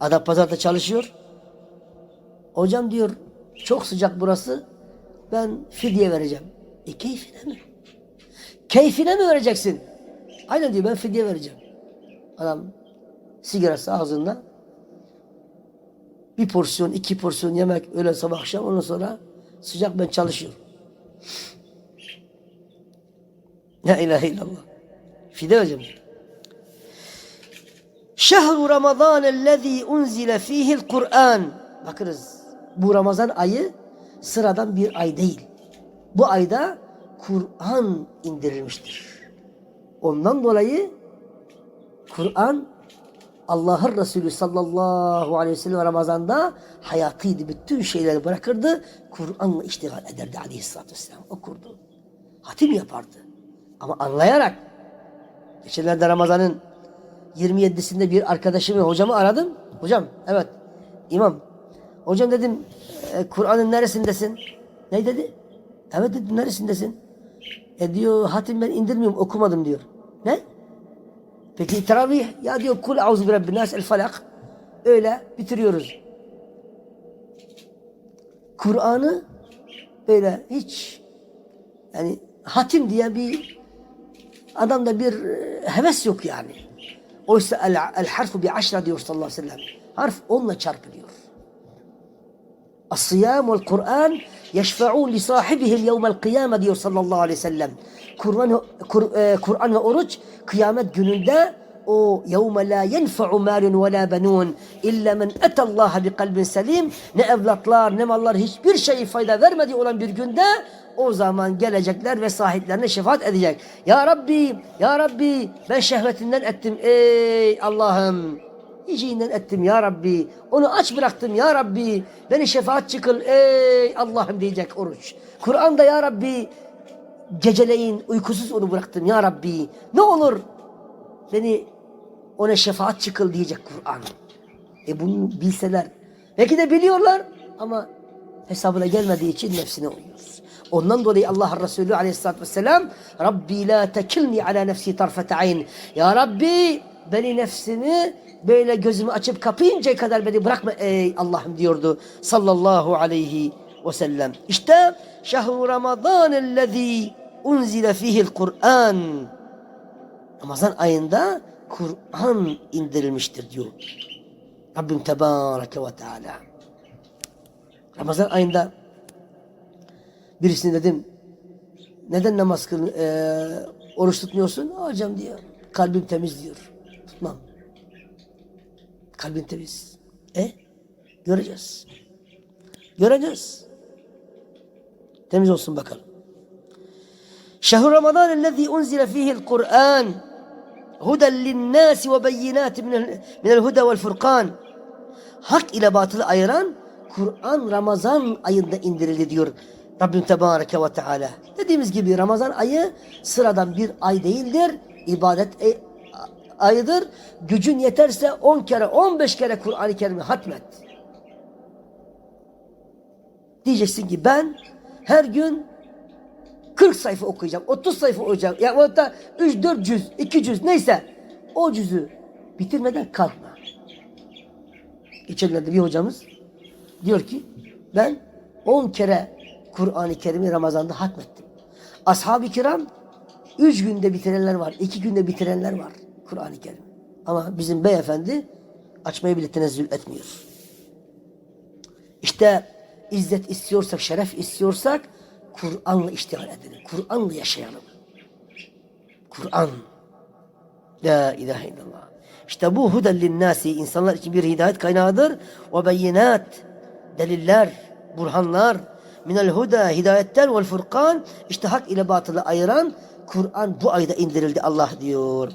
Adam pazarda çalışıyor. Hocam diyor çok sıcak burası. Ben fidye vereceğim. E keyfine mi? Keyfine mi vereceksin? Aynen diyor ben fidye vereceğim. Adam sigarası ağzında. Bir porsiyon, iki porsiyon yemek öyle sabah akşam ondan sonra sıcak ben çalışıyorum. La ilahe illallah. Fide hocam. Şehru Ramazan ellezî unzile fîhil Kur'an. Bakınız bu Ramazan ayı sıradan bir ay değil. Bu ayda Kur'an indirilmiştir. Ondan dolayı Kur'an Allah'ın Resulü sallallahu aleyhi ve sellem Ramazan'da hayatıydı. Bütün şeyleri bırakırdı. Kur'an'la iştigal ederdi aleyhissalatü vesselam. Okurdu. Hatim yapardı. Ama anlayarak. Geçenlerde Ramazan'ın 27'sinde bir arkadaşımı, hocamı aradım. Hocam, evet, imam. Hocam dedim, e, Kur'an'ın neresindesin? Ne dedi? Evet dedim, neresindesin? E diyor, hatim ben indirmiyorum, okumadım diyor. Ne? Peki teravih, ya diyor, kul auzu bi rabbin nas el falak. Öyle bitiriyoruz. Kur'an'ı böyle hiç yani hatim diye bir adamda bir e, heves yok yani. Oysa el, el harfu bi aşra diyor sallallahu aleyhi ve sellem. Harf onunla çarpılıyor. As-siyam vel Kur'an yeşfe'un li sahibihim yevmel kıyame diyor sallallahu aleyhi ve sellem. Kur'an Kur, e, Kur'an ve oruç kıyamet gününde o yevme la yenfe'u malun ve la benun illa men etallaha bi kalbin selim ne evlatlar ne mallar hiçbir şey fayda vermediği olan bir günde o zaman gelecekler ve sahiplerine şefaat edecek. Ya Rabbi, Ya Rabbi ben şehvetinden ettim ey Allah'ım. Yiyeceğinden ettim ya Rabbi. Onu aç bıraktım ya Rabbi. Beni şefaatçi kıl ey Allah'ım diyecek oruç. Kur'an'da ya Rabbi geceleyin uykusuz onu bıraktım ya Rabbi. Ne olur beni ona şefaatçi kıl diyecek Kur'an. E bunu bilseler. Belki de biliyorlar ama hesabına gelmediği için nefsine uyuyor. Ondan dolayı Allah Resulü aleyhissalatü vesselam Rabbi la tekilni ala nefsi tarfete ayn. Ya Rabbi beni nefsini böyle gözümü açıp kapayıncaya kadar beni bırakma ey Allah'ım diyordu sallallahu aleyhi ve sellem. İşte şehru ramazan ellezî unzile fihil Kur'an. Ramazan ayında Kur'an indirilmiştir diyor. Rabbim Tebareke ve Teala. Ramazan ayında birisine dedim neden namaz kıl, e, oruç tutmuyorsun? Hocam diyor kalbim temiz diyor. Tutmam. Kalbin temiz. E? Göreceğiz. Göreceğiz. Temiz olsun bakalım. Şehr Ramazan ellezî unzile fîhil Kur'an huden linnâsi ve beyinâti minel huda vel furkan hak ile batılı ayıran Kur'an Ramazan ayında indirildi diyor Rabbim Tebareke ve Teala. Dediğimiz gibi Ramazan ayı sıradan bir ay değildir. İbadet e, ayıdır. Gücün yeterse 10 kere 15 kere Kur'an-ı Kerim'i hatmet. Diyeceksin ki ben her gün 40 sayfa okuyacağım, 30 sayfa okuyacağım. Ya yani da 3 4 cüz, 2 cüz neyse o cüzü bitirmeden kalkma. Geçenlerde bir hocamız diyor ki ben 10 kere Kur'an-ı Kerim'i Ramazan'da hatmettim. Ashab-ı kiram 3 günde bitirenler var, 2 günde bitirenler var Kur'an-ı Kerim. Ama bizim beyefendi açmaya bile tenezzül etmiyor. İşte izzet istiyorsak, şeref istiyorsak Kur'an'la iştigal edelim. Kur'an'la yaşayalım. Kur'an. La ilahe illallah. İşte bu huden linnâsi insanlar için bir hidayet kaynağıdır. Ve beyinat deliller, burhanlar minel huda hidayetten vel furkan işte hak ile batılı ayıran Kur'an bu ayda indirildi Allah diyor.